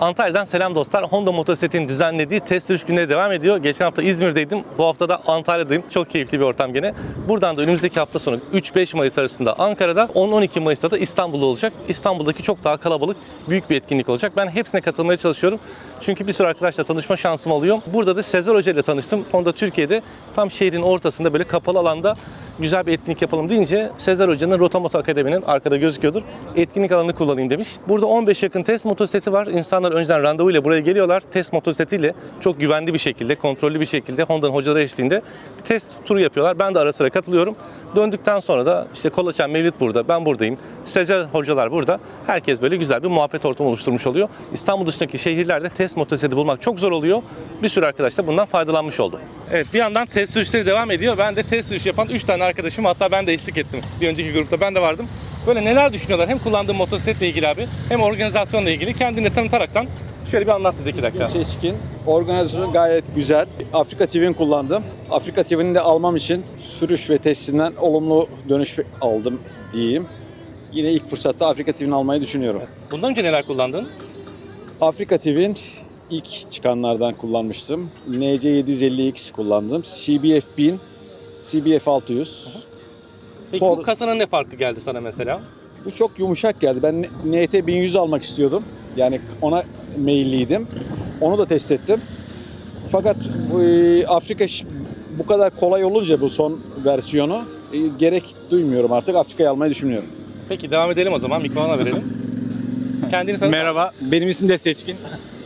Antalya'dan selam dostlar. Honda Motosiklet'in düzenlediği test sürüş günleri devam ediyor. Geçen hafta İzmir'deydim. Bu hafta da Antalya'dayım. Çok keyifli bir ortam gene. Buradan da önümüzdeki hafta sonu 3-5 Mayıs arasında Ankara'da, 10-12 Mayıs'ta da İstanbul'da olacak. İstanbul'daki çok daha kalabalık, büyük bir etkinlik olacak. Ben hepsine katılmaya çalışıyorum. Çünkü bir sürü arkadaşla tanışma şansım oluyor. Burada da Sezer Hoca ile tanıştım. Honda Türkiye'de tam şehrin ortasında böyle kapalı alanda güzel bir etkinlik yapalım deyince Sezer Hoca'nın Rotamoto Akademi'nin arkada gözüküyordur. Etkinlik alanını kullanayım demiş. Burada 15 yakın test motosikleti var. İnsanlar önceden randevuyla buraya geliyorlar. Test motosikletiyle çok güvenli bir şekilde, kontrollü bir şekilde Honda'nın hocaları eşliğinde test turu yapıyorlar. Ben de ara sıra katılıyorum. Döndükten sonra da işte Kolaçan Mevlüt burada, ben buradayım. Sezer hocalar burada. Herkes böyle güzel bir muhabbet ortamı oluşturmuş oluyor. İstanbul dışındaki şehirlerde test motosikleti bulmak çok zor oluyor. Bir sürü arkadaş da bundan faydalanmış oldu. Evet bir yandan test sürüşleri devam ediyor. Ben de test sürüş yapan 3 tane arkadaşım hatta ben de eşlik ettim. Bir önceki grupta ben de vardım. Böyle neler düşünüyorlar hem kullandığım motosikletle ilgili abi hem organizasyonla ilgili kendini tanıtaraktan şöyle bir anlat bize 2 dakika. İsmim Seçkin. Organizasyon gayet güzel. Afrika TV'nin kullandım. Afrika TV'ni de almam için sürüş ve testinden olumlu dönüş aldım diyeyim. Yine ilk fırsatta Afrika TV'ni almayı düşünüyorum. Bundan önce neler kullandın? Afrika TV'nin ilk çıkanlardan kullanmıştım. NC750X kullandım. CBF 1000, CBF 600. Peki Ford- bu kasanın ne farkı geldi sana mesela? Bu çok yumuşak geldi. Ben NT 1100 almak istiyordum. Yani ona meyilliydim. Onu da test ettim. Fakat e, Afrika ş- bu kadar kolay olunca bu son versiyonu e, gerek duymuyorum artık. Afrika'yı almayı düşünmüyorum. Peki devam edelim o zaman mikrofona verelim. Kendini tanıt. Merhaba, benim ismim de Seçkin.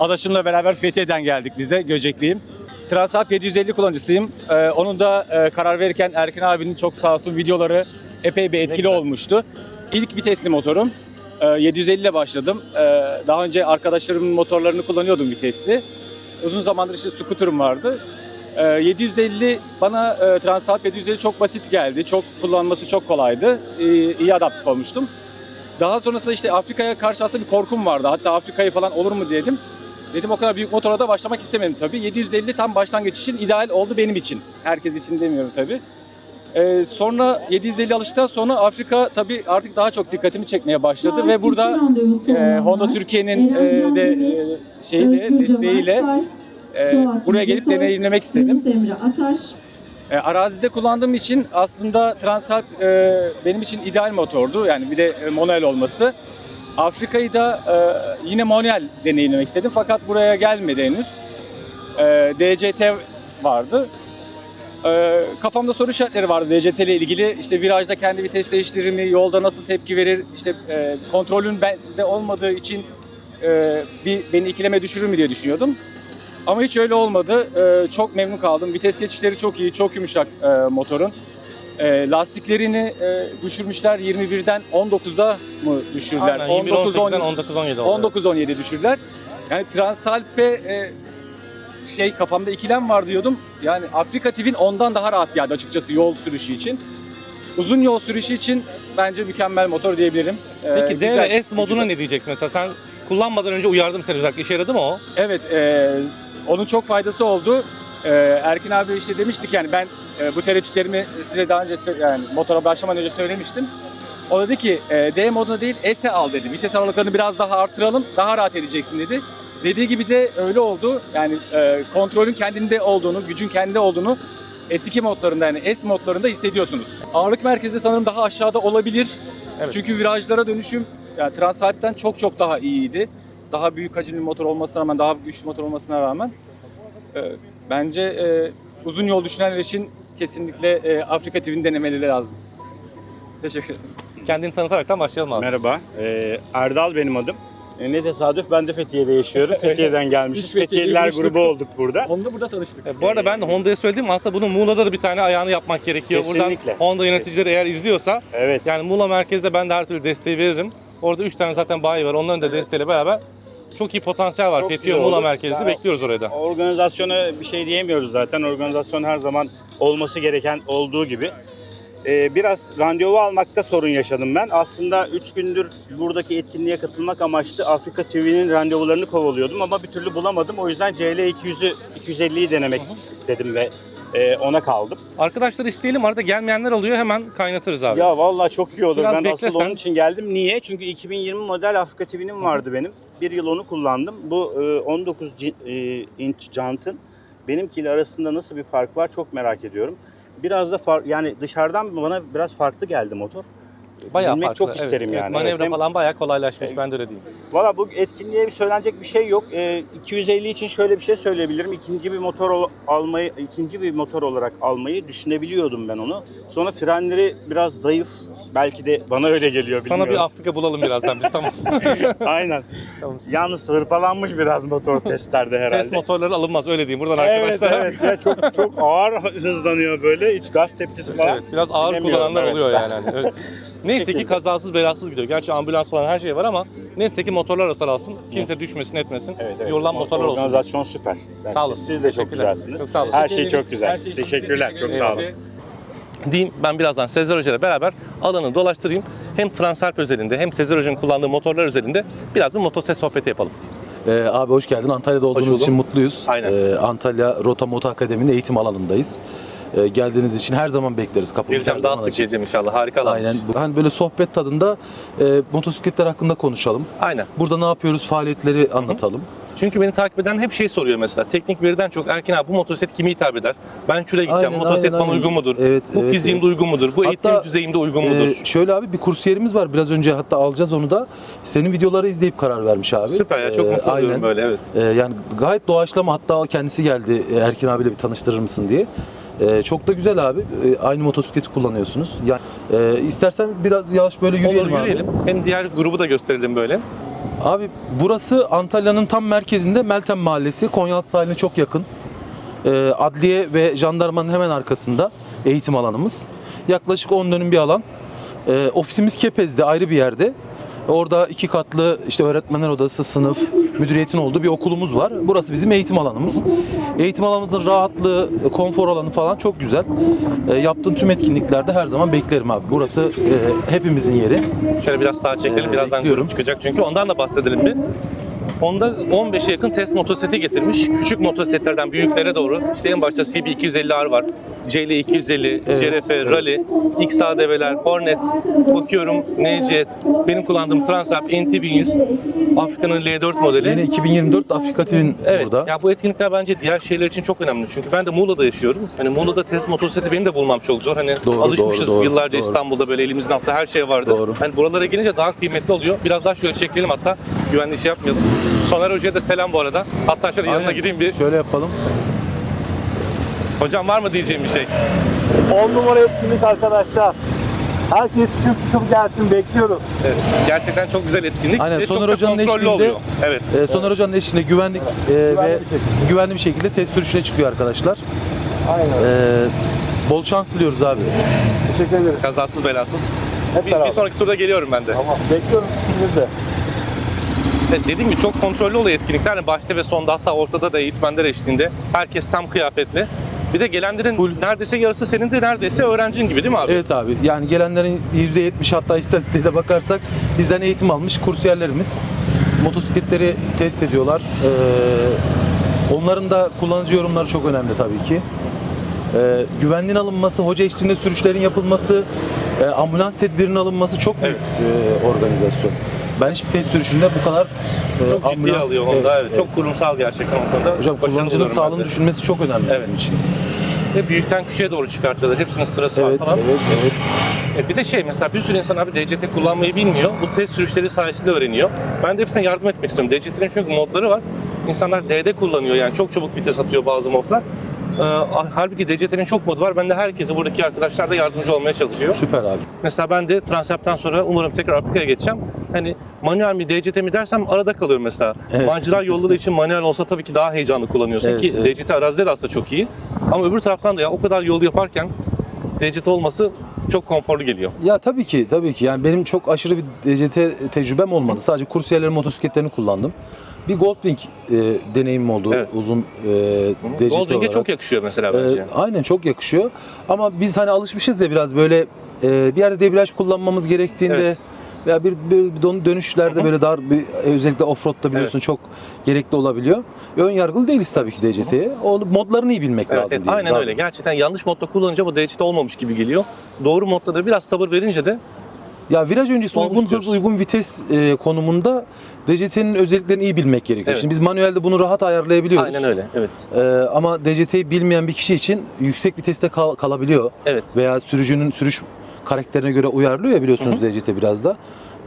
Adaşımla beraber Fethiye'den geldik biz de, Göcekliyim. Transalp 750 kullanıcısıyım. Ee, onun da e, karar verirken Erkin abinin çok sağ olsun videoları epey bir etkili olmuştu. İlk vitesli motorum. Ee, 750 ile başladım. Ee, daha önce arkadaşlarımın motorlarını kullanıyordum vitesli. Uzun zamandır işte scooter'ım vardı. Ee, 750 bana e, Transalp 750 çok basit geldi. Çok kullanması çok kolaydı. Ee, iyi adaptif olmuştum. Daha sonrasında işte Afrika'ya karşı aslında bir korkum vardı. Hatta Afrika'yı falan olur mu dedim. Dedim o kadar büyük motora da başlamak istemedim tabii. 750 tam başlangıç için ideal oldu benim için. Herkes için demiyorum tabii. Ee, sonra 750 alıştıktan sonra Afrika tabii artık daha çok dikkatimi çekmeye başladı ve burada e, Honda Türkiye'nin e, de e, şeyle desteğiyle e, buraya gelip deneyimlemek istedim. E, arazide kullandığım için aslında Transalp e, benim için ideal motordu. Yani bir de e, manuel olması. Afrika'yı da e, yine manuel deneyimlemek istedim fakat buraya gelmedi henüz. E, DCT vardı. E, kafamda soru işaretleri vardı DCT ile ilgili. İşte virajda kendi vites değiştirir mi, yolda nasıl tepki verir, işte e, kontrolün bende olmadığı için e, bir beni ikileme düşürür mü diye düşünüyordum. Ama hiç öyle olmadı. Ee, çok memnun kaldım. Vites geçişleri çok iyi, çok yumuşak e, motorun. E, lastiklerini e, düşürmüşler 21'den 19'a mı düşürdüler? Aynen 2018'den 19 19-17 oldu. 19-17 düşürdüler. Yani Transalp'e e, şey kafamda ikilem var diyordum. Yani Afrika TV'nin ondan daha rahat geldi açıkçası yol sürüşü için. Uzun yol sürüşü için bence mükemmel motor diyebilirim. Ee, Peki D ve S moduna ne diyeceksin mesela? Sen kullanmadan önce uyardım seni özellikle. İşe yaradı mı o? Evet, e, onun çok faydası oldu. E, Erkin abi işte demiştik yani ben e, bu tereddütlerimi size daha önce yani motora başlamadan önce söylemiştim. O dedi ki e, D moduna değil S'e al dedi. Vites aralıklarını biraz daha arttıralım, daha rahat edeceksin dedi. Dediği gibi de öyle oldu. Yani e, kontrolün kendinde olduğunu, gücün kendinde olduğunu S2 modlarında yani S modlarında hissediyorsunuz. Ağırlık merkezi sanırım daha aşağıda olabilir. Evet. Çünkü virajlara dönüşüm yani Transalp'ten çok çok daha iyiydi. Daha büyük hacimli motor olmasına rağmen, daha güçlü motor olmasına rağmen e, bence e, uzun yol düşünenler için kesinlikle e, Afrika TV'ni denemeleri lazım. Teşekkür ederim. Kendini tanıtaraktan başlayalım abi. Merhaba, ee, Erdal benim adım. E, ne tesadüf ben de Fethiye'de yaşıyorum. Fethiye'den gelmişiz. Biz Fethiye'de Fethiyeliler buluştuk. grubu olduk burada. Onunla burada tanıştık. E, Bu arada ben de Honda'ya söyledim aslında bunun Muğla'da da bir tane ayağını yapmak gerekiyor. Kesinlikle. Buradan Honda yöneticileri eğer izliyorsa Evet. yani Muğla merkezde ben de her türlü desteği veririm. Orada 3 tane zaten bayi var. Onların da desteğiyle beraber çok iyi potansiyel var. Çok Fethiye Muğla olur. merkezde Yani- bekliyoruz oraya da. Organizasyona bir şey diyemiyoruz zaten. Organizasyon her zaman olması gereken olduğu gibi. Ee, biraz randevu almakta sorun yaşadım ben. Aslında 3 gündür buradaki etkinliğe katılmak amaçlı Afrika TV'nin randevularını kovalıyordum ama bir türlü bulamadım. O yüzden CL 200'ü 250'yi denemek istedim ve e, ona kaldım. Arkadaşlar isteyelim arada gelmeyenler oluyor hemen kaynatırız abi. Ya vallahi çok iyi olur. Biraz ben beklesen. asıl onun için geldim. Niye? Çünkü 2020 model Afrika TV'nin vardı benim. Bir yıl onu kullandım. Bu e, 19 ci- e, inç jantın benimkiyle arasında nasıl bir fark var çok merak ediyorum. Biraz da far, yani dışarıdan bana biraz farklı geldi motor. Bayağı Bilmek farklı. çok evet, isterim evet. yani. Manevra Evet, hem- falan bayağı kolaylaşmış. E, ben de öyle diyeyim. Valla bu etkinliğe bir söylenecek bir şey yok. Ee, 250 için şöyle bir şey söyleyebilirim. İkinci bir motor almayı, ikinci bir motor olarak almayı düşünebiliyordum ben onu. Sonra frenleri biraz zayıf. Belki de bana öyle geliyor Sana bir bilmiyorum. Afrika bulalım birazdan biz tamam. Aynen. Tamam. Yalnız hırpalanmış biraz motor testlerde herhalde. Test motorları alınmaz öyle diyeyim buradan Evet arkadaşlar. evet ya çok çok ağır hızlanıyor böyle iç gaz tepkisi falan. Evet, biraz ağır kullananlar evet. oluyor yani. hani, Evet. Neyse ki kazasız belasız gidiyor. Gerçi ambulans falan her şey var ama neyse ki motorlar hasar alsın. Kimse düşmesin etmesin. Evet, evet. Yorulan motorlar olsun. Organizasyon süper. Yani Sağ olun. Siz, siz de çok güzelsiniz. Çok sağ olun. Her şey çok güzel. Her şey Teşekkürler. teşekkür Çok sağ olun. Diyeyim ben birazdan Sezer Hoca ile beraber alanı dolaştırayım. Hem Transalp özelinde hem Sezer Hoca'nın kullandığı motorlar özelinde biraz bir motoset sohbeti yapalım. Ee, abi hoş geldin. Antalya'da olduğumuz buldum. için mutluyuz. Aynen. Ee, Antalya Rota Moto Akademi'nin eğitim alanındayız. Ee, geldiğiniz için her zaman bekleriz. Kapımız her Geleceğim daha zaman sık açık. geleceğim inşallah. Harika alanmış. Aynen. Hani böyle sohbet tadında e, motosikletler hakkında konuşalım. Aynen. Burada ne yapıyoruz faaliyetleri anlatalım. Çünkü beni takip eden hep şey soruyor mesela. Teknik veriden çok Erkin abi bu motosiklet kime hitap eder? Ben şuraya gideceğim. Aynen, motosiklet aynen, bana aynen. uygun mudur? Evet, bu evet, fiziğimde evet. uygun mudur? Bu eğitim Hatta, düzeyimde uygun mudur? Ee, şöyle abi bir kursiyerimiz var. Biraz önce hatta alacağız onu da. Senin videoları izleyip karar vermiş abi. Süper ya çok Ee, mutlu oluyorum böyle evet. Ee, yani gayet doğaçlama hatta kendisi geldi e, Erkin abiyle bir tanıştırır mısın diye. Ee, çok da güzel abi. Ee, aynı motosikleti kullanıyorsunuz. Yani e, istersen biraz yavaş böyle yürüyelim, Olur abi. yürüyelim. Hem diğer grubu da gösterelim böyle. Abi burası Antalya'nın tam merkezinde Meltem Mahallesi. Konyaaltı sahiline çok yakın. Ee, adliye ve jandarmanın hemen arkasında eğitim alanımız. Yaklaşık 10 dönüm bir alan. Ee, ofisimiz Kepez'de ayrı bir yerde. Orada iki katlı işte öğretmenler odası, sınıf, müdüriyetin olduğu bir okulumuz var. Burası bizim eğitim alanımız. Eğitim alanımızın rahatlığı, konfor alanı falan çok güzel. Ee, yaptığın tüm etkinliklerde her zaman beklerim abi. Burası e, hepimizin yeri. Şöyle biraz sağa çekelim. Ee, Birazdan bekliyorum. grup çıkacak çünkü ondan da bahsedelim bir. Onda 15'e yakın test motosikleti getirmiş. Küçük motosikletlerden büyüklere doğru. İşte en başta CB 250R var. CL 250, Evet, JRF, evet. Rally, XADV'ler, Hornet, bakıyorum NC, benim kullandığım Transalp NT1100, Afrika'nın L4 modeli. Yine 2024 Afrika TV'nin Evet. burada. Ya bu etkinlikler bence diğer şehirler için çok önemli. Çünkü ben de Muğla'da yaşıyorum. Hani Muğla'da test motosikleti benim de bulmam çok zor. Hani Doğru, alışmışız doğru, doğru, yıllarca doğru. İstanbul'da böyle elimizin altında her şey vardı. Doğru. Hani buralara gelince daha kıymetli oluyor. Biraz daha şöyle çekelim hatta güvenli şey yapmayalım. Soner Hoca'ya da selam bu arada. Hatta şöyle yanına Aynen. gideyim bir. Şöyle yapalım. Hocam var mı diyeceğim bir şey? 10 numara etkinlik arkadaşlar. Herkes çıkıp çıkıp gelsin bekliyoruz. Evet. Gerçekten çok güzel etkinlik. Aynen, Ve Soner çok da Hoca'nın kontrollü eşliğinde- oluyor. Evet. Ee, Soner Hoca'nın eşliğinde güvenlik e, ve bir şekilde. güvenli bir şekilde test sürüşüne çıkıyor arkadaşlar. Aynen. Ee, bol şans diliyoruz abi. Teşekkür ederiz. Kazasız belasız. Hep Bir, bir beraber. sonraki turda geliyorum ben de. Tamam. Bekliyoruz ikiniz de. Evet, dediğim gibi çok kontrollü oluyor etkinlikler. Yani başta ve sonda hatta ortada da eğitmenler eşliğinde. Herkes tam kıyafetli. Bir de gelenlerin Full- neredeyse yarısı senin de neredeyse öğrencin gibi değil mi abi? Evet abi yani gelenlerin %70 hatta istatistiğe de bakarsak bizden eğitim almış kursiyerlerimiz. Motosikletleri test ediyorlar. Ee, onların da kullanıcı yorumları çok önemli tabii ki. Ee, güvenliğin alınması, hoca eşliğinde sürüşlerin yapılması, e, ambulans tedbirinin alınması çok büyük e, organizasyon. Ben hiçbir test sürüşünde bu kadar e, Çok ciddiye ambulans- alıyor onda. Evet, Evet, Çok kurumsal gerçekten o konuda. Hocam kullanıcının sağlığını düşünmesi çok önemli Evet. bizim için. Ve büyükten küçüğe doğru çıkartıyorlar. Hepsinin sırası Evet, var falan. evet, evet. E bir de şey mesela bir sürü insan abi DCT kullanmayı bilmiyor. Bu test sürüşleri sayesinde öğreniyor. Ben de hepsine yardım etmek istiyorum. DCT'nin çünkü modları var. İnsanlar DD kullanıyor yani çok çabuk vites atıyor bazı modlar. Ee, halbuki DCT'nin çok modu var. Ben de herkese buradaki arkadaşlar da yardımcı olmaya çalışıyor. Süper abi. Mesela ben de Transap'tan sonra umarım tekrar Afrika'ya geçeceğim. Hani manuel mi DCT mi dersem arada kalıyorum mesela. Evet. Mancılar yolları için manuel olsa tabii ki daha heyecanlı kullanıyorsun Evet, ki evet. DCT arazide de aslında çok iyi. Ama öbür taraftan da ya o kadar yol yaparken DCT olması çok konforlu geliyor. Ya tabii ki tabii ki. Yani benim çok aşırı bir DCT tecrübem olmadı. Sadece kursiyerlerin motosikletlerini kullandım. Bir Goldwing e, deneyimim oldu Evet. uzun e, DCT Goldwing'e olarak. çok yakışıyor mesela E, bence. aynen çok yakışıyor. Ama biz hani alışmışız ya biraz böyle e, bir yerde debriyaj kullanmamız gerektiğinde Evet. veya bir, bir, bir dönüşlerde Hı hı. böyle dar bir e, özellikle offroad'da biliyorsun çok gerekli olabiliyor. Ön yargılı değiliz tabii ki DCT'ye. O modlarını iyi bilmek Evet, lazım. evet, diyelim. aynen Daha- öyle. Gerçekten yanlış modda kullanınca bu DCT olmamış gibi geliyor. Doğru modda da biraz sabır verince de Ya viraj öncesi Olmuş uygun hız, diyorsun. uygun vites e, konumunda DCT'nin özelliklerini iyi bilmek gerekiyor. Evet. Şimdi biz manuelde bunu rahat ayarlayabiliyoruz. Aynen öyle. Evet. E, ama DCT'yi bilmeyen bir kişi için yüksek viteste kal- kalabiliyor. Evet. Veya sürücünün sürüş karakterine göre uyarlıyor ya biliyorsunuz DCT biraz da.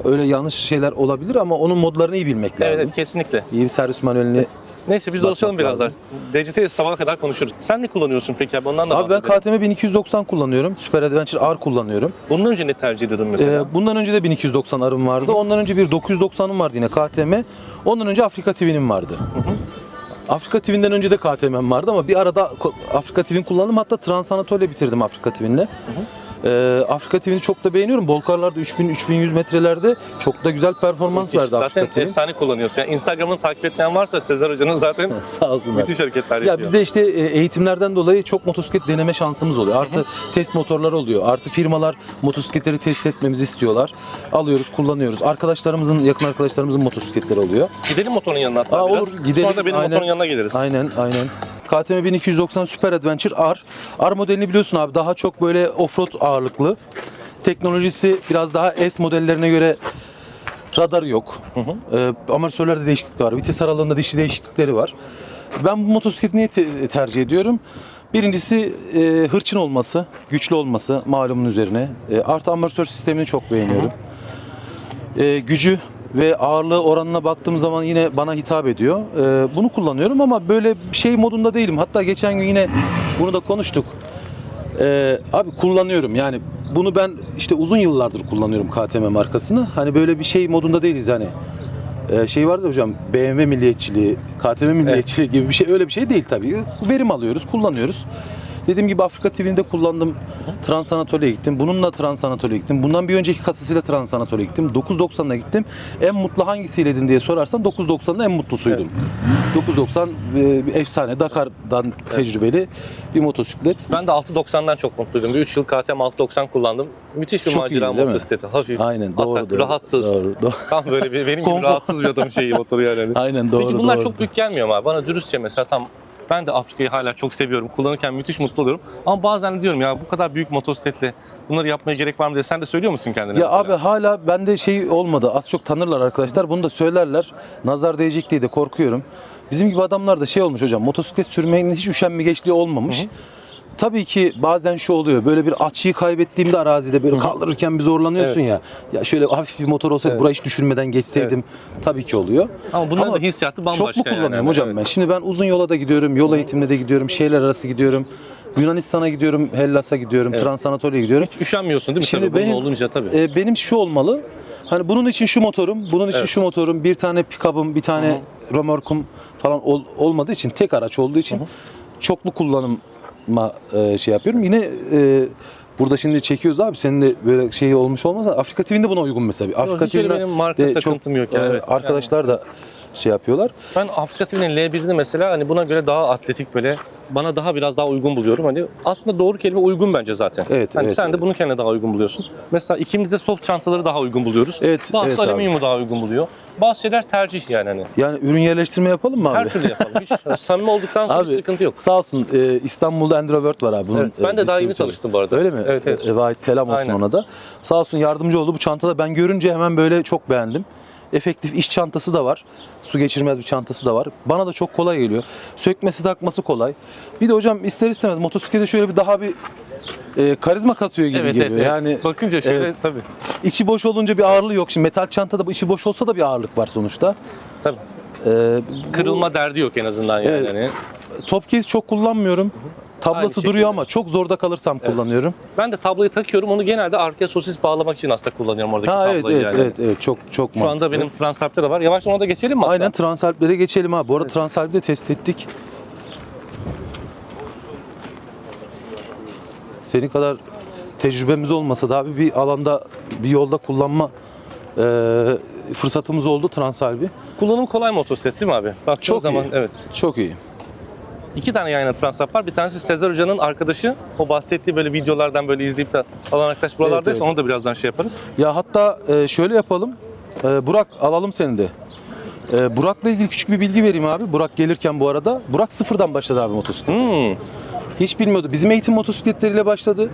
Öyle yanlış şeyler olabilir ama onun modlarını iyi bilmek Evet, lazım. evet kesinlikle. İyi bir servis manuelini. Neyse biz dolaşalım biraz daha. DCT'yi sabaha kadar konuşuruz. Sen ne kullanıyorsun peki abi? Ondan da Abi ben. KTM 1290 kullanıyorum. Super Adventure R kullanıyorum. Bundan önce ne tercih ediyordun mesela? Ee, bundan önce de 1290 R'ım vardı. Ondan önce bir 990'ım vardı yine KTM. Ondan önce Afrika TV'nim vardı. Afrika TV'den önce de KTM'm vardı ama bir arada Afrika TV'ni kullandım. Hatta Trans Anatolia bitirdim Afrika TV'nle. Ee, Afrika TV'ni çok da beğeniyorum. Bolkarlarda 3000-3100 metrelerde çok da güzel performans Müthiş. verdi Zaten Afrika TV. efsane kullanıyorsun. Yani Instagram'ını takip etmeyen varsa Sezer Hoca'nın zaten Sağ olsunlar. müthiş hareketler Ya yapıyor. bizde işte e, eğitimlerden dolayı çok motosiklet deneme şansımız oluyor. Artı test motorları oluyor. Artı firmalar motosikletleri test etmemizi istiyorlar. Alıyoruz, kullanıyoruz. Arkadaşlarımızın, yakın arkadaşlarımızın motosikletleri oluyor. Gidelim motorun yanına hatta Aa, biraz. olur, gidelim. Sonra da benim Aynen. motorun yanına geliriz. Aynen, aynen. KTM 1290 Super Adventure R. R modelini biliyorsun abi daha çok böyle offroad ağırlıklı. Teknolojisi biraz daha S modellerine göre radarı yok. Ee, amortisörlerde değişiklik var. Vites aralığında dişli değişiklikleri var. Ben bu motosikleti niye te- tercih ediyorum? Birincisi e, hırçın olması, güçlü olması malumun üzerine. E, artı amortisör sistemini çok beğeniyorum. E, gücü ve ağırlığı oranına baktığım zaman yine bana hitap ediyor. E, bunu kullanıyorum ama böyle şey modunda değilim. Hatta geçen gün yine bunu da konuştuk. E, abi kullanıyorum yani bunu ben işte uzun yıllardır kullanıyorum KTM markasını. Hani böyle bir şey modunda değiliz hani. E, şey vardı hocam BMW milliyetçiliği, KTM milliyetçiliği gibi bir şey öyle bir şey değil tabii. Verim alıyoruz, kullanıyoruz. Dediğim gibi Afrika TV'nde kullandım. Trans Anatolia'ya gittim. Bununla Trans Anatolia'ya gittim. Bundan bir önceki kasasıyla Trans Anatolia'ya gittim. 990'la gittim. En mutlu hangisiydin diye sorarsan 990'da en mutlusuydum. 990 e, bir efsane Dakar'dan tecrübeli bir motosiklet. Ben de 690'dan çok mutluydum. Bir 3 yıl KTM 690 kullandım. Müthiş bir Çok macera iyi, motosikleti. Hafif, Aynen doğru atak, doğru. rahatsız. Doğru, doğru. Tam böyle bir, benim gibi rahatsız bir adamın şeyi motoru yani. Aynen doğru Peki bunlar doğru. çok büyük gelmiyor mu abi? Bana dürüstçe mesela tam ben de Afrika'yı hala çok seviyorum. Kullanırken müthiş mutlu oluyorum. Ama bazen de diyorum ya bu kadar büyük motosikletle bunları yapmaya gerek var mı diye sen de söylüyor musun kendine Ya mesela? abi hala bende şey olmadı. Az çok tanırlar arkadaşlar. Bunu da söylerler. Nazar değecek diye de korkuyorum. Bizim gibi adamlar da şey olmuş hocam. Motosiklet sürmenin hiç üşenmigeçliği olmamış. Tabii ki bazen şu oluyor. Böyle bir açıyı kaybettiğimde arazide böyle kaldırırken bir zorlanıyorsun ya. Ya şöyle hafif bir motor olsaydı Evet. burayı hiç düşünmeden geçseydim. Tabii ki oluyor. Ama bunların da hissiyatı bambaşka Çok mu kullanıyorum yani. hocam Evet. ben? Şimdi ben uzun yola da gidiyorum, yol eğitimine de gidiyorum, şehirler arası gidiyorum. Yunanistan'a gidiyorum, Hellas'a gidiyorum, Evet. Trans Anatolia'ya gidiyorum. Hiç üşenmiyorsun değil mi? Şimdi Tabii benim- olunca tabii. E, benim şu olmalı. Hani bunun için şu motorum, bunun için Evet. şu motorum, bir tane pick-up'ım, bir tane römorkum falan ol- olmadığı için, tek araç olduğu için çoklu kullanıma e, şey yapıyorum. Yine e, burada şimdi çekiyoruz abi. Senin de böyle şey olmuş olmasa Afrika TV'nde buna uygun mesela. Afrika hiç öyle benim marka de takıntım yok ya, e, evet. Arkadaşlar da şey yapıyorlar. Ben Afrika TV'nin L1'ini mesela hani buna göre daha atletik böyle bana daha biraz daha uygun buluyorum. Hani aslında doğru kelime uygun bence zaten. Evet, hani evet, sen de evet. bunu kendine daha uygun buluyorsun. Mesela ikimiz de soft çantaları daha uygun buluyoruz. Evet, Bazısı evet alüminyumu daha uygun buluyor. Bazı şeyler tercih yani hani. Yani ürün yerleştirme yapalım mı abi? Her türlü yapalım. Hiç samimi olduktan sonra Abi, hiç sıkıntı yok. Sağ olsun e, İstanbul'da Androworld var abi. Bunun, Evet, ben de e, daha yeni tanıştım bu arada. Öyle mi? Evet, evet. E, Vahit selam olsun Aynen. ona da. Sağ olsun yardımcı oldu. Bu çantada ben görünce hemen böyle çok beğendim. Efektif iş çantası da var. Su geçirmez bir çantası da var. Bana da çok kolay geliyor. Sökmesi takması kolay. Bir de hocam ister istemez motosiklete şöyle bir daha bir e, karizma katıyor gibi Evet, geliyor. evet. Yani Bakınca şöyle Evet. tabii. içi boş olunca bir ağırlığı yok. Şimdi metal çantada içi boş olsa da bir ağırlık var sonuçta. tabii. E, bu- Kırılma derdi yok en azından yani. Evet. Hani. Top case çok kullanmıyorum. Aynı Tablası duruyor ama çok zorda kalırsam kullanıyorum. Ben de tabloyu takıyorum. Onu genelde arkaya sosis bağlamak için aslında kullanıyorum oradaki Ha evet tabloyu evet, yani. evet evet çok çok Şu anda benim Transalp'te de var. Yavaş ona da geçelim mi? hatta? Aynen Transalplere geçelim abi. Bu arada Transalp'i de test ettik. Senin kadar tecrübemiz olmasa da abi bir alanda bir yolda kullanma e, fırsatımız oldu Transalp'i. Kullanım kolay motosiklet değil mi abi? Baktığın Çok zaman iyi. evet. Çok iyi. İki tane yayına Transalp var. Bir tanesi Sezer Hoca'nın arkadaşı. O bahsettiği böyle videolardan böyle izleyip de alan arkadaş buralardaysa Evet, evet. onu da birazdan şey yaparız. Ya hatta e, şöyle yapalım. E, Burak alalım seni de. E, Burak'la ilgili küçük bir bilgi vereyim abi. Burak gelirken bu arada. Burak sıfırdan başladı abi motosiklet. Hmm. Hiç bilmiyordu. Bizim eğitim motosikletleriyle başladı.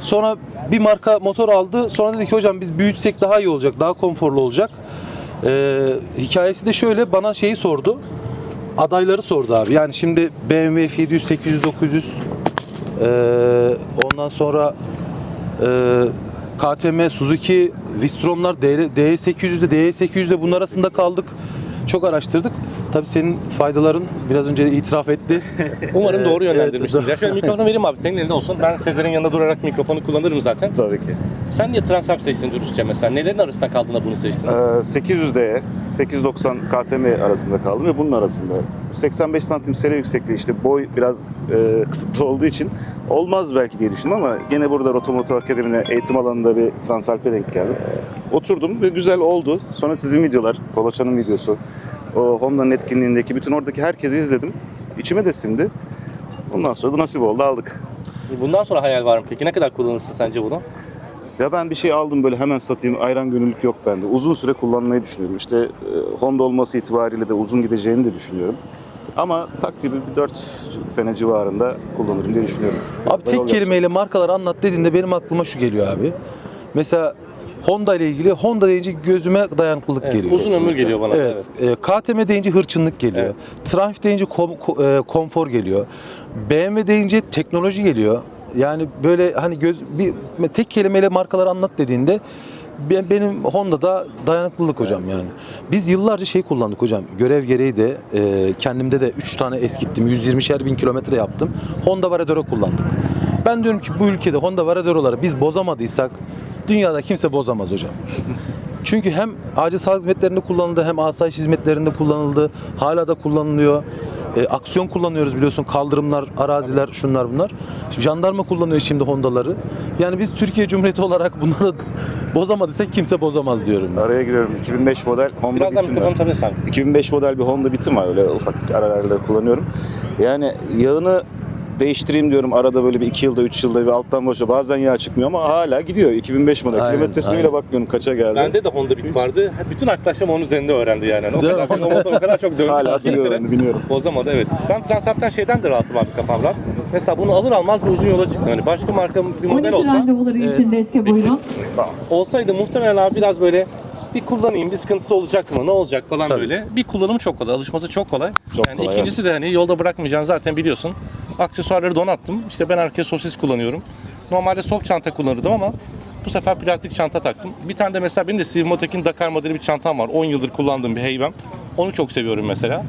Sonra bir marka motor aldı. Sonra dedi ki hocam biz büyütsek daha iyi olacak, daha konforlu olacak. Ee, hikayesi de şöyle bana şeyi sordu. Adayları sordu abi. Yani şimdi BMW F700, 800, 900 ee, ondan sonra ee, KTM, Suzuki, Vistrom'lar, DE800'de, DE800'de bunun arasında kaldık. Çok araştırdık. Tabii senin faydaların biraz önce itiraf etti. Umarım doğru evet, yönlendirmişsindir. ya şöyle mikrofonu vereyim abi senin elinde olsun. Ben Sezer'in yanında durarak mikrofonu kullanırım zaten. Tabii ki. Sen niye Transalp seçtin dürüstçe mesela? Nelerin arasında kaldın da bunu seçtin? Ee, 800'de 890 KTM arasında kaldım ve bunun arasında 85 santim sene yüksekliği işte boy biraz e, kısıtlı olduğu için olmaz belki diye düşündüm ama gene burada Rotomoto Akademi'ne eğitim alanında bir Transalp'e denk geldim. Oturdum ve güzel oldu. Sonra sizin videolar, Koloçan'ın videosu, o Honda'nın etkinliğindeki bütün oradaki herkesi izledim. İçime de sindi. Ondan sonra da nasip oldu aldık. Bundan sonra hayal var mı peki? Ne kadar kullanırsın sence bunu? Ya ben bir şey aldım böyle hemen satayım ayran gönüllülük yok bende. Uzun süre kullanmayı düşünüyorum. İşte e, Honda olması itibariyle de uzun gideceğini de düşünüyorum. Ama takribi bir 4 sene civarında kullanırım diye düşünüyorum. Abi yol tek kelimeyle yapacağız. markaları anlat dediğinde benim aklıma şu geliyor abi. Mesela Honda ile ilgili Honda deyince gözüme dayanıklılık Evet, geliyor. uzun ömür geliyor bana. Evet. e, KTM deyince hırçınlık geliyor. Evet. Triumph deyince kom- ko- e, konfor geliyor. BMW deyince teknoloji geliyor. Yani böyle hani göz bir tek kelimeyle markaları anlat dediğinde ben- benim Honda'da dayanıklılık hocam yani. Biz yıllarca şey kullandık hocam. Görev gereği de e, kendimde de 3 tane eskittim. 120'şer bin kilometre yaptım. Honda Varadero kullandık. Ben diyorum ki bu ülkede Honda Varadero'ları biz bozamadıysak dünyada kimse bozamaz hocam. Çünkü hem acil sağlık hizmetlerinde kullanıldı hem asayiş hizmetlerinde kullanıldı. Hala da kullanılıyor. E, aksiyon kullanıyoruz biliyorsun. Kaldırımlar, araziler, şunlar bunlar. Jandarma kullanıyor şimdi Honda'ları. Yani biz Türkiye Cumhuriyeti olarak bunları bozamadıysak kimse bozamaz diyorum ben. Araya giriyorum. 2005 model Honda mikrofonu var. tanırsan. 2005 model bir Honda Beat'im var. Öyle ufak aralarla kullanıyorum. Yani yağını değiştireyim diyorum arada böyle bir 2 yılda 3 yılda bir alttan başa bazen yağ çıkmıyor ama hala gidiyor 2005 model Aynen, kilometresine aynen. bile bakmıyorum kaça geldi. Bende de Honda Beat vardı. Bütün arkadaşlarım onun üzerinde öğrendi yani. O kadar, o motor o kadar çok döndü. Hala de biliyorum. Bozamadı evet. Ben Transalp'ten şeyden de rahatım abi kafam rahat. Mesela bunu alır almaz bir uzun yola çıktım. Hani başka marka bir model 12 olsa randevuları için Deske buyurun. olsaydı muhtemelen abi biraz böyle bir kullanayım bir sıkıntısı olacak mı ne olacak falan Tabii. böyle. Bir kullanımı çok kolay alışması çok kolay. Çok yani kolay, ikincisi de hani yolda bırakmayacağını zaten biliyorsun. Aksesuarları donattım. İşte ben arkaya sosis kullanıyorum. Normalde soft çanta kullanırdım ama bu sefer plastik çanta taktım. Bir tane de mesela benim de Sivmotek'in Dakar modeli bir çantam var. 10 yıldır kullandığım bir heybem. Onu çok seviyorum mesela.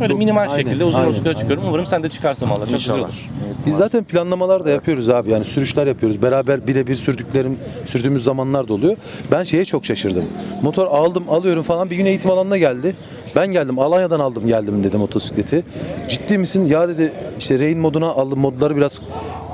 Böyle minimal aynen, şekilde uzun aynen, yolculuklara aynen. çıkıyorum. Umarım sen de çıkarsın valla. Çok güzel olur. Biz zaten planlamalar da yapıyoruz abi. Yani sürüşler yapıyoruz. Beraber birebir sürdüklerim, sürdüğümüz zamanlar da oluyor. Ben şeye çok şaşırdım. Motor aldım, alıyorum falan. Bir gün eğitim alanına geldi. Ben geldim. Alanya'dan aldım geldim dedi motosikleti. Ciddi misin? Ya dedi işte rain moduna aldım. Modları biraz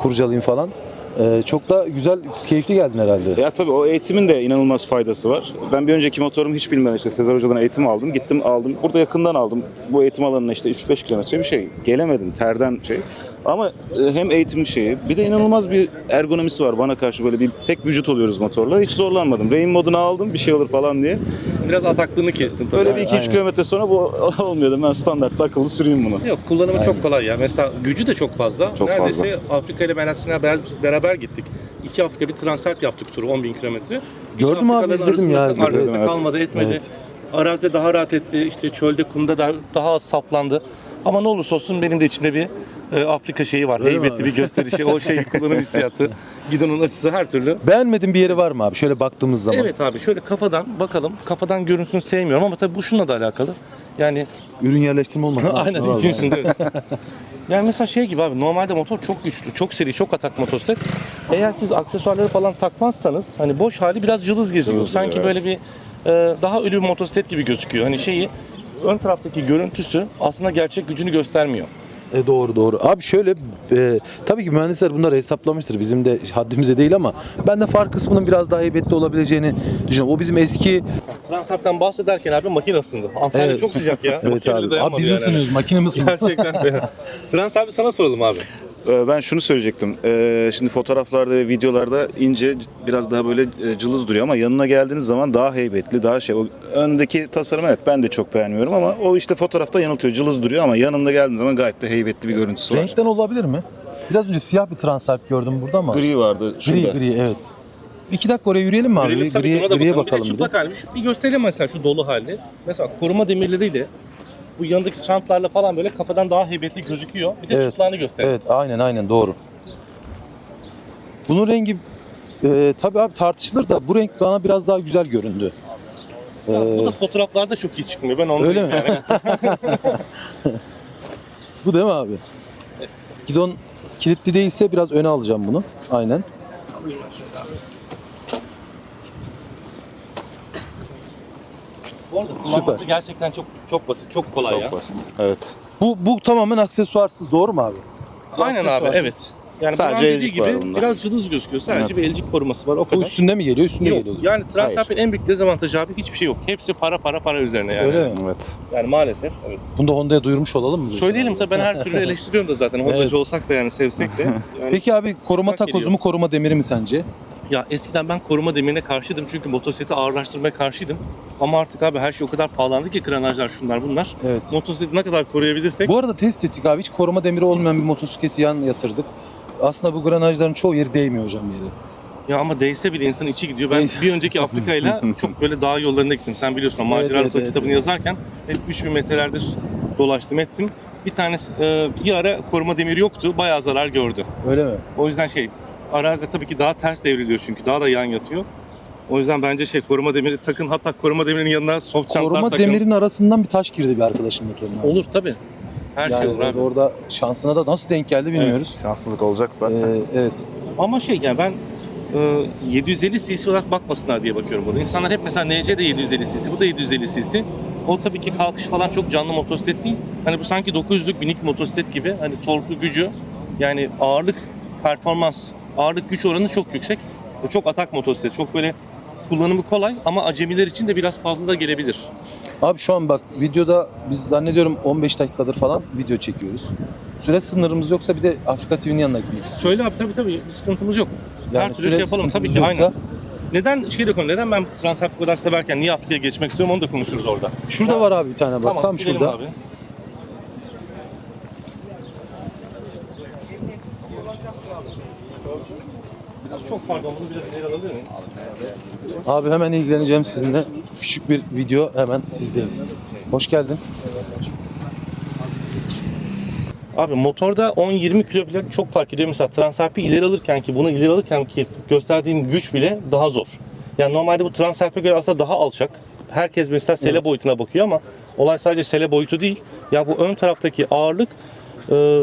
kurcalayayım falan. Ee, çok da güzel, keyifli geldin herhalde. Ya tabii o eğitimin de inanılmaz faydası var. Ben bir önceki motorumu hiç bilmeden işte Sezer Hoca'dan eğitim aldım. Gittim aldım. Burada yakından aldım. Bu eğitim alanına işte 3-5 kilometre bir şey. Gelemedim terden şey. Ama e, hem eğitim şeyi bir de inanılmaz bir ergonomisi var bana karşı böyle bir tek vücut oluyoruz motorla. Hiç zorlanmadım. Rain modunu aldım bir şey olur falan diye. Biraz ataklığını kestin tabii. Böyle bir 2-3 Aynen. kilometre sonra bu olmuyordu. Ben standart akıllı süreyim bunu. Yok kullanımı çok kolay ya. Mesela gücü de çok fazla. Çok Neredeyse Afrika ile Benatin'e beraber, gittik. İki Afrika bir transalp yaptık turu 10 bin kilometre. Gördüm abi, izledim ya, arasında- izledim, Arasında evet. kalmadı etmedi. Evet. Arazide daha rahat etti. İşte çölde kumda da daha az saplandı. Ama ne olursa olsun benim de içimde bir e, Afrika şeyi var. Öyle Heybetli bir gösterişi. o şey kullanım hissiyatı. Gidonun açısı her türlü. Beğenmediğin bir yeri var mı abi? Şöyle baktığımız zaman. Evet abi şöyle kafadan bakalım. Kafadan görüntüsünü sevmiyorum ama tabii bu şununla da alakalı. Yani Ürün yerleştirme olmasın. Aynen için içinde. evet. yani mesela şey gibi abi normalde motor çok güçlü, çok seri, çok atak motosiklet. Eğer siz aksesuarları falan takmazsanız hani boş hali biraz cılız geziyor. Cılız Sanki duruyor, böyle bir e, daha ölü bir motosiklet gibi gözüküyor. Hani şeyi ön taraftaki görüntüsü aslında gerçek gücünü göstermiyor. E doğru doğru. Abi şöyle e, tabii ki mühendisler bunları hesaplamıştır. Bizim de haddimize değil ama ben de far kısmının biraz daha heybetli olabileceğini düşünüyorum. O bizim eski Transalp'ten bahsederken abi makine ısındı. Antalya Evet. çok sıcak ya. Evet Makine abi. Abi biz yani. ısınıyoruz. Makine mi ısınıyor? Gerçekten. Transalp'i sana soralım abi. Ee, Ben şunu söyleyecektim. Ee, Şimdi fotoğraflarda ve videolarda ince biraz daha böyle e, cılız duruyor ama yanına geldiğiniz zaman daha heybetli, daha şey. O öndeki tasarım evet ben de çok beğenmiyorum ama o işte fotoğrafta yanıltıyor. Cılız duruyor ama yanında geldiğiniz zaman gayet de heybetli bir görüntüsü var. Renkten olabilir mi? Biraz önce siyah bir Transalp gördüm burada ama. Gri vardı Gri şurada. gri evet. İki dakika oraya yürüyelim mi abi? Ki, Griye, griye bakalım. bakalım Bir de çıplak halini şu- bir gösterelim mesela şu dolu halini. Mesela koruma demirleriyle bu yanındaki çantlarla falan böyle kafadan daha heybetli gözüküyor. Bir de Evet. çıplağını gösterelim. Evet aynen aynen doğru. Bunun rengi e, tabii abi tartışılır da bu renk bana biraz daha güzel göründü. Ya, bu Ee, da fotoğraflarda çok iyi çıkmıyor. Ben onu Öyle mi? bu değil mi abi? Gidon kilitli değilse biraz öne alacağım bunu. Aynen. Bu arada kullanması Süper. gerçekten çok çok basit, çok kolay ya. Çok basit. Evet. Bu bu tamamen aksesuarsız doğru mu abi? Aynen abi, aksesuarsız. evet. Yani Sadece Sadece elcik var gibi bunda. biraz cılız gözüküyor. Sadece Evet. bir elcik koruması var o Bu kadar. üstünde mi geliyor? Üstünde Yok. geliyor. Yani Transalp'in en büyük dezavantajı abi hiçbir şey yok. Hepsi para para para üzerine yani. Öyle mi? Evet. Yani maalesef. Evet. Bunu da Honda'ya duyurmuş olalım mı? Söyleyelim tabii ben her türlü eleştiriyorum da zaten. Hondacı Evet. olsak da yani sevsek de. Yani Peki abi koruma Çıplak takozu geliyor. mu koruma demiri mi sence? Ya eskiden ben koruma demirine karşıydım çünkü motosikleti ağırlaştırmaya karşıydım. Ama artık abi her şey o kadar pahalandı ki granajlar şunlar bunlar. Evet. Motosikleti ne kadar koruyabilirsek Bu arada test ettik abi. Hiç koruma demiri olmayan bir motosikleti yan yatırdık. Aslında bu granajların çoğu yeri değmiyor hocam yeri. ya ama değse bile insanın içi gidiyor. Ben bir önceki Afrika'yla çok böyle dağ yollarına gittim. Sen biliyorsun o macera evet, evet, kitabını evet. yazarken hep 3000 metrelerde dolaştım ettim. Bir tanesi e, bir ara koruma demiri yoktu. Bayağı zarar gördü. Öyle mi? O yüzden şey arazide tabii ki daha ters devriliyor çünkü daha da yan yatıyor. O yüzden bence şey koruma demiri takın hatta koruma demirinin yanına soft çantalar Koruma takın. demirin arasından bir taş girdi bir arkadaşın motoruna. Olur tabii. Her yani şey olur abi. orada, orada şansına da nasıl denk geldi bilmiyoruz. Şanssızlık olacaksa. Ee, evet. Ama şey yani ben e, 750 cc olarak bakmasınlar diye bakıyorum burada. İnsanlar hep mesela NC de 750 cc, bu da 750 cc. O tabii ki kalkış falan çok canlı motosiklet değil. Hani bu sanki 900'lük minik motosiklet gibi. Hani torklu gücü yani ağırlık performans, ağırlık güç oranı çok yüksek. O çok atak motosiklet. Çok böyle kullanımı kolay ama acemiler için de biraz fazla da gelebilir. Abi şu an bak videoda biz zannediyorum 15 dakikadır falan video çekiyoruz. Süre sınırımız yoksa bir de Afrika TV'nin yanına gitmek istiyorum. Söyle abi tabii tabii bir sıkıntımız yok. Her türlü şey yapalım tabii ki sıkıntımız aynen. yoksa- Neden şey de konu neden ben Transalp bu kadar severken niye Afrika'ya geçmek istiyorum onu da konuşuruz orada. Şurada var abi bir tane bak Tamam, tam şurada. Abi. Çok pardon bunu biraz ileri alabilir miyim? Abi hemen ilgileneceğim sizinle. Küçük bir video hemen sizdeyim. Hoş geldin. Abi motorda 10-20 kilo bile çok fark ediyor. Mesela Transalp'i ileri alırken ki bunu ileri alırken ki gösterdiğim güç bile daha zor. Yani normalde bu Transalp'e göre aslında daha alçak. Herkes mesela sele Evet. boyutuna bakıyor ama olay sadece sele boyutu değil. Ya bu ön taraftaki ağırlık e,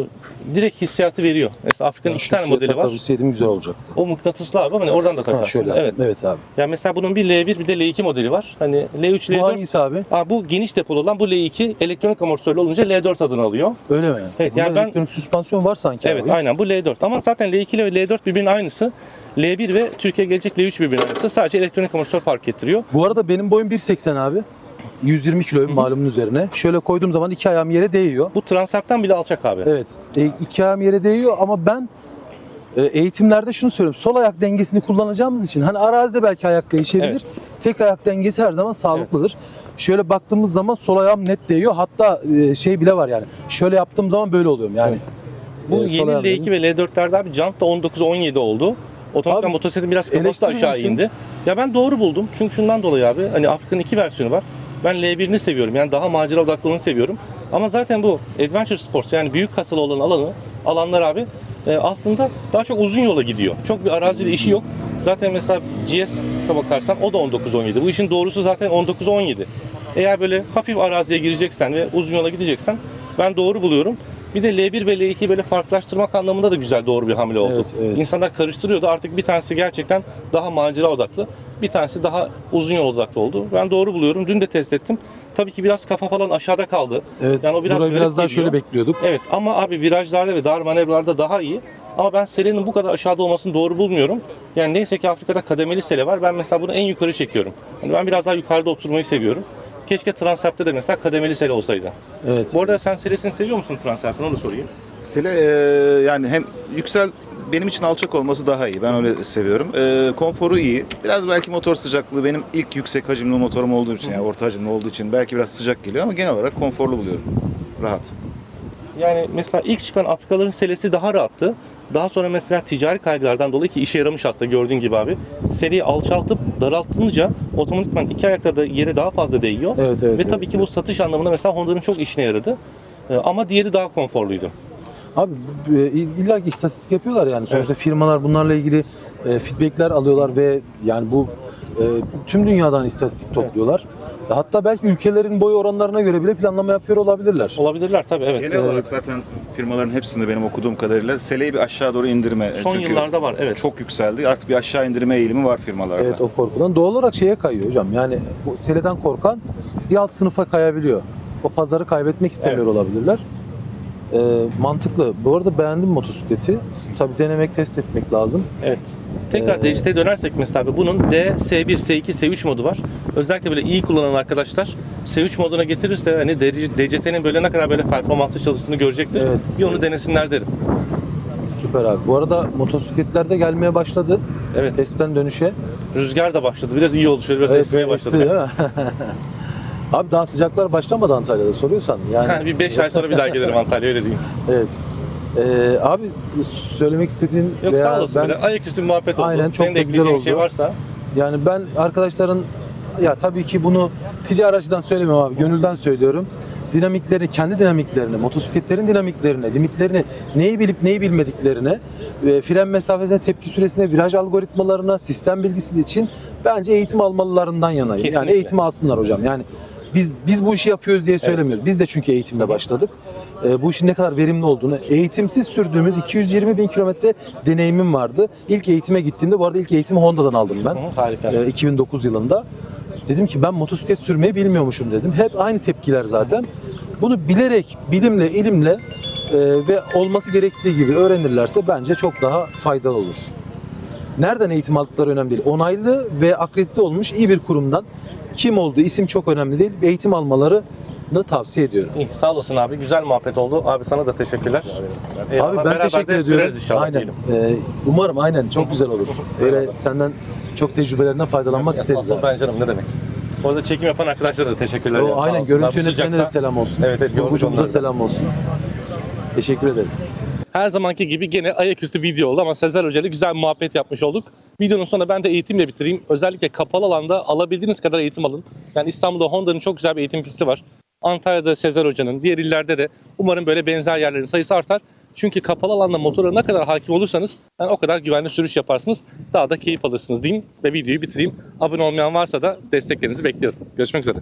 direkt hissiyatı veriyor. Mesela Afrika'nın iki tane modeli var. Takabilseydim güzel olacak. O mıknatıslı abi hani oradan da Ha, takarsın. şöyle. Evet. Evet abi. Ya mesela bunun bir L1 bir de L2 modeli var. Hani L3, Bu L4. hangisi abi? Aa, bu geniş depolu olan bu L2 elektronik amortisörlü olunca L4 adını alıyor. Öyle mi? Evet, Bunda yani ben- elektronik süspansiyon var sanki Evet abi. aynen bu L4. Ama zaten L2 ile L4 birbirinin aynısı. L1 ve Türkiye gelecek L3 birbirinin aynısı. Sadece elektronik amortisör fark ettiriyor. Bu arada benim boyum 1.80 abi. 120 kiloyum malumun üzerine. Şöyle koyduğum zaman iki ayağım yere değiyor. Bu Transalp'ten bile alçak abi. Evet. E, iki ayağım yere değiyor ama ben e, eğitimlerde şunu söylüyorum. Sol ayak dengesini kullanacağımız için hani arazide belki ayak değişebilir. Evet. Tek ayak dengesi her zaman sağlıklıdır. Şöyle baktığımız zaman sol ayağım net değiyor. Hatta e, şey bile var yani. Şöyle yaptığım zaman böyle oluyorum yani. Bu e, yeni ayağım L2 ve L4'lerde abi jant da 19-17 oldu. Otomatikman Abi, motosikletin biraz kafası da aşağı indi. Ya ben doğru buldum. Çünkü şundan dolayı abi hani Afrika'nın iki versiyonu var. Ben L1'ini seviyorum. Yani daha macera odaklı olanı seviyorum. Ama zaten bu Adventure Sports yani büyük kasalı olan alanı alanlar abi e, aslında daha çok uzun yola gidiyor. Çok bir araziyle işi yok. Zaten mesela GS'e bakarsan o da 19-17. Bu işin doğrusu zaten 19-17. Eğer böyle hafif araziye gireceksen ve uzun yola gideceksen ben doğru buluyorum. Bir de L1 ve L2'yi böyle farklılaştırmak anlamında da güzel doğru bir hamle oldu. Evet, evet. İnsanlar karıştırıyordu. Artık bir tanesi gerçekten daha macera odaklı. Bir tanesi daha uzun yol odaklı oldu. Ben doğru buluyorum. Dün de test ettim. Tabii ki biraz kafa falan aşağıda kaldı. Evet. Yani o biraz biraz daha geliyor. şöyle bekliyorduk. Evet ama abi virajlarda ve dar manevralarda daha iyi. Ama ben selenin bu kadar aşağıda olmasını doğru bulmuyorum. Yani neyse ki Afrika'da kademeli sele var. Ben mesela bunu en yukarı çekiyorum. Yani ben biraz daha yukarıda oturmayı seviyorum. Keşke Transalp'te de mesela kademeli sele olsaydı. Evet. Bu arada sen selesini seviyor musun Transalp'in onu da sorayım. Sele e, yani hem yüksel benim için alçak olması daha iyi. Ben öyle seviyorum. E, konforu iyi. Biraz belki motor sıcaklığı benim ilk yüksek hacimli motorum olduğu için yani orta hacimli olduğu için belki biraz sıcak geliyor ama genel olarak konforlu buluyorum. Rahat. Yani mesela ilk çıkan Afrikalıların selesi daha rahattı. Daha sonra mesela ticari kaygılardan dolayı ki işe yaramış aslında gördüğün gibi abi. Seriyi alçaltıp daraltınca otomatikman iki ayakta da yere daha fazla değiyor. Evet, evet, Ve evet, tabii ki bu satış anlamında mesela Honda'nın çok işine yaradı. Ee, Ama diğeri daha konforluydu. Abi e, illa ki istatistik yapıyorlar yani. Sonuçta firmalar bunlarla ilgili e, feedbackler alıyorlar ve yani bu e, tüm dünyadan istatistik topluyorlar. Hatta belki ülkelerin boy oranlarına göre bile planlama yapıyor olabilirler. Olabilirler tabii evet. Genel olarak zaten firmaların hepsinde benim okuduğum kadarıyla seleyi bir aşağı doğru indirme. Son Çünkü yıllarda var evet. çok yükseldi. Artık bir aşağı indirme eğilimi var firmalarda. Evet o korkudan. Doğal olarak şeye kayıyor hocam. Yani bu seleden korkan bir alt sınıfa kayabiliyor. O pazarı kaybetmek istemiyor olabilirler. E, mantıklı. Bu arada beğendim motosikleti. Tabii denemek, test etmek lazım. Evet. Tekrar Ee, DCT'ye dönersek mesela abi bunun D, S1, S2, S3 modu var. Özellikle böyle iyi kullanan arkadaşlar S3 moduna getirirse hani DCT'nin böyle ne kadar böyle performanslı çalıştığını görecektir. Evet. Bir onu denesinler derim. Süper abi. Bu arada motosikletler de gelmeye başladı. Evet. Testten dönüşe. Rüzgar da başladı. Biraz iyi oldu. Şöyle biraz esmeye başladı. esti değil mi? Abi daha sıcaklar başlamadı Antalya'da soruyorsan. Yani Yani bir 5 ay sonra bir daha gelirim Antalya'ya öyle diyeyim. evet. Ee, abi söylemek istediğin Yok veya sağ olasın ben, böyle ayaküstü muhabbet oldu. Aynen, çok Senin de ekleyeceğin bir şey oldu. varsa. yani ben arkadaşların ya tabii ki bunu ticari açıdan söylemiyorum abi. Gönülden söylüyorum. Dinamiklerini, kendi dinamiklerini, motosikletlerin dinamiklerini, limitlerini, neyi bilip neyi bilmediklerini, e, fren mesafesine, tepki süresine, viraj algoritmalarına, sistem bilgisi için bence eğitim almalılarından yanayım. Yani Kesinlikle. eğitim alsınlar hocam. Yani biz biz bu işi yapıyoruz diye söylemiyoruz. Biz de çünkü eğitimle başladık. E, bu işin ne kadar verimli olduğunu, eğitimsiz sürdüğümüz 220 bin kilometre deneyimim vardı. İlk eğitime gittiğimde, bu arada ilk eğitimi Honda'dan aldım ben. Hı, harika. E, 2009 yılında. Dedim ki ben motosiklet sürmeyi bilmiyormuşum dedim. Hep aynı tepkiler zaten. Bunu bilerek, bilimle, ilimle e, ve olması gerektiği gibi öğrenirlerse bence çok daha faydalı olur. Nereden eğitim aldıkları önemli değil. Onaylı ve akredite olmuş iyi bir kurumdan kim olduğu isim çok önemli değil. Eğitim almalarını tavsiye ediyorum. İyi, sağ olasın abi. Güzel muhabbet oldu. Abi sana da teşekkürler. Eyvallah. Abi ben teşekkür ediyorum. inşallah aynen. diyelim. Ee, umarım aynen çok güzel olur. Böyle senden çok tecrübelerinden faydalanmak Ya, isteriz. Asıl abi. ben canım ne demek. Bu arada çekim yapan arkadaşlara da teşekkürler. O, ya, aynen görüntü yönetmenine de selam olsun. Evet, evet, Kurgucumuza da. selam olsun. Teşekkür ederiz. Her zamanki gibi gene ayaküstü video oldu ama Sezer Hoca ile güzel muhabbet yapmış olduk. Videonun sonunda ben de eğitimle bitireyim. Özellikle kapalı alanda alabildiğiniz kadar eğitim alın. Yani İstanbul'da Honda'nın çok güzel bir eğitim pisti var. Antalya'da Sezer Hoca'nın, diğer illerde de umarım böyle benzer yerlerin sayısı artar. Çünkü kapalı alanda motora ne kadar hakim olursanız yani o kadar güvenli sürüş yaparsınız. Daha da keyif alırsınız diyeyim ve videoyu bitireyim. Abone olmayan varsa da desteklerinizi bekliyorum. Görüşmek üzere.